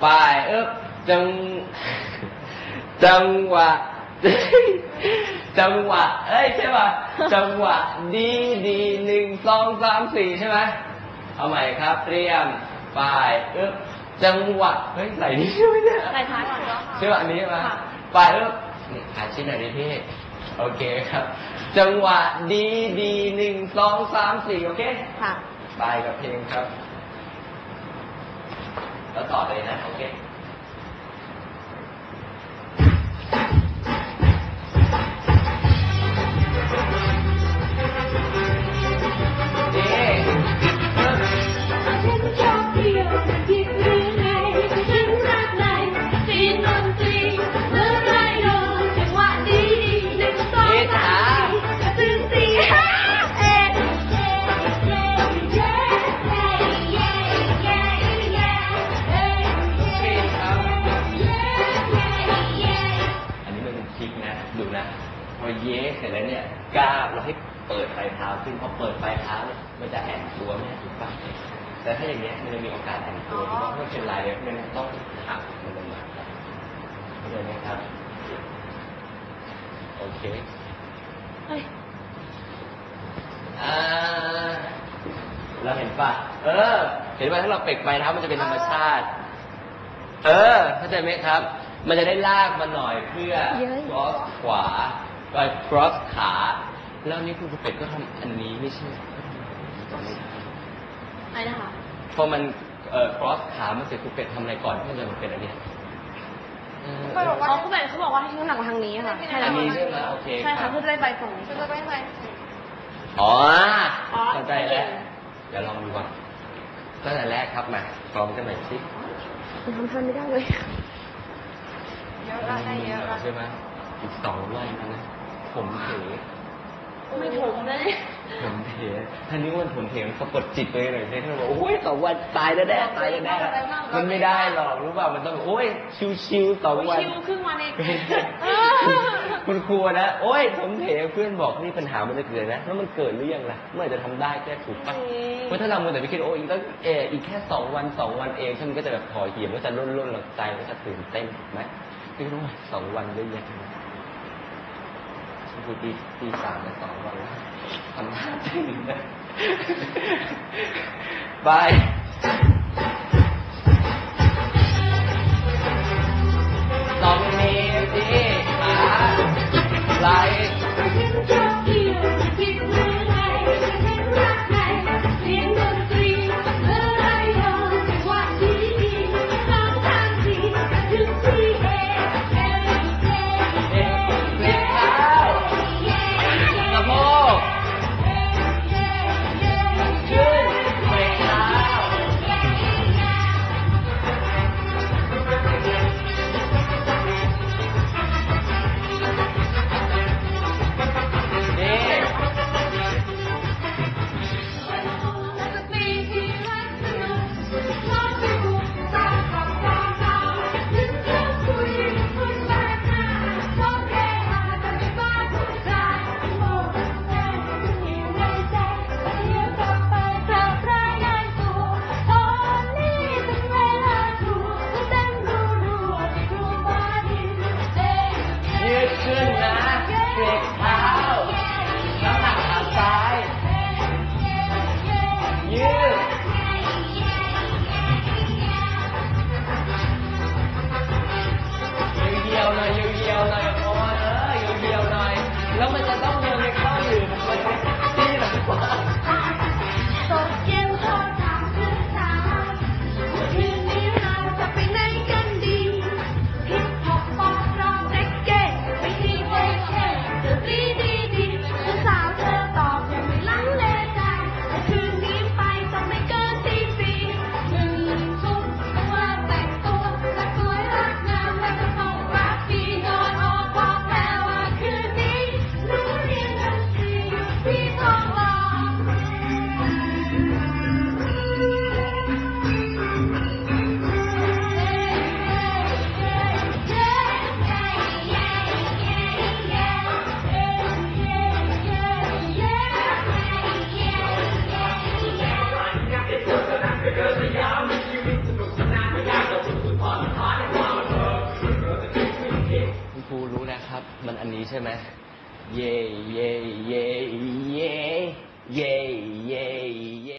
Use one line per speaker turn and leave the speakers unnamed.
ไปเอ๊บจัง จังหวะ จังหวะ เอ้ยใช่ป่ะ จังหวะ ดีดีหนึ่งสองสามสี่ใช่ไหมเอาใหม่ครับ เตรียมไปเอ๊บจังหวะ เฮ้ยใส่นี่ใช่ไหมเนี่ย
ใส่ท้ายก่อน
ใช่ป่ะอันนี้ใช่ไหม
ค่ะ
ไปเอ๊บนี่หาชิ้นหน่อยดิพี่ โอเคครับ จังหวะดีดีหนึ่งสองสามสี่โอเค
ค่ะ
ไปกับเพลงครับแล้วต่อ เลยนะโอเค
ย้เสร็จ
แล้วเนี่ยก้าวเราให้เปิดปลายเท้าขึ้นพอเปิดปลายเท้าเนี่ยมันจะแอนตัวแม่ถูกปะแต่ถ้าอย่างเงี้ยมันจะมีโอกาสแอนตัวถูกปะไม่เป็นไรเลยมันต้องหักมันลงมาครับเข้าใจไหมครับโอเค
เฮ้ย
อ่าเราเห็นปะเออ เห็นปะถ้าเราเปกไปเท้ามันจะเป็นธรรมชาติ เออเข้าใจไหมครับ มันจะได้ลากมาหน่อยเพื่อ
เย้ย
cross ขวา ไป cross ขา แล้วนี่คุณเป็ดก็ทำอันนี้ไม่ใช่เหรอก็ทำอันนี้ต่อไม่ได้
ไอ้นะคะ
พอมันเอ่อ cross ขามันเสร็จคุณเป็ดทำอะไรก่อนเพื่อจะมาเป็นอันเนี้ยเออ
เขาบอกว่าเขาเป็นเขาบอกว่าให้ทิ้งน้ำหนักมาทางนี้ค่ะ
อันนี้ใช่ไหมโอเค
ใช่
ครั
ค่ะ
บ
เพื่อจะได้ไปฝั่งนี้
จะไปไหน
อ๋อ
อ๋อ
เข้าใจแล้วเดี๋ยวลองดูก่อนตั้งแต่แรกครับมาพร้อมกันหน่อยสิ
มันทำทันไม่ได้เลย
เยอะละได้เยอะละ
ใช่ไหมอีกสองวันนะ ผมเถ
ไม่ถูกเลย
ผมเถท่านนี้วันผมเถมันสะกดจิตเลยหน่อยใช่ไหมบอกโอ้ยสองวันตายแน่ๆตายแน่ๆมันไม่ได้หรอกรู้ป่ะมันต้องโอ้ยชิวๆสองวัน
ชิวครึ่งวันเอง
คุณครูนะโอ้ยผมเถเพื่อนบอกนี่ปัญหามันจะเกิดนะแล้วมันเกิดหรือยังล่ะเมื่อไหร่จะทำได้แก้ถูกปะเพราะถ้าเรามัวแต่ไปคิดโอ้ยอีกตั้งเอออีกแค่สองวันสองวันเองฉันก็จะแบบพอเหี่ยมก็จะรุ่นรุ่นๆหลังใจก็จะตื่นเต้นถูกไหมพี่รู้ไหมสองวันเยอะแยะเลยฉั คือตีตีสามสองวันทำหน้าตื่น
บาย kilómetros. ใช่ไหมเย่เย่เย่
เย่เย่เย่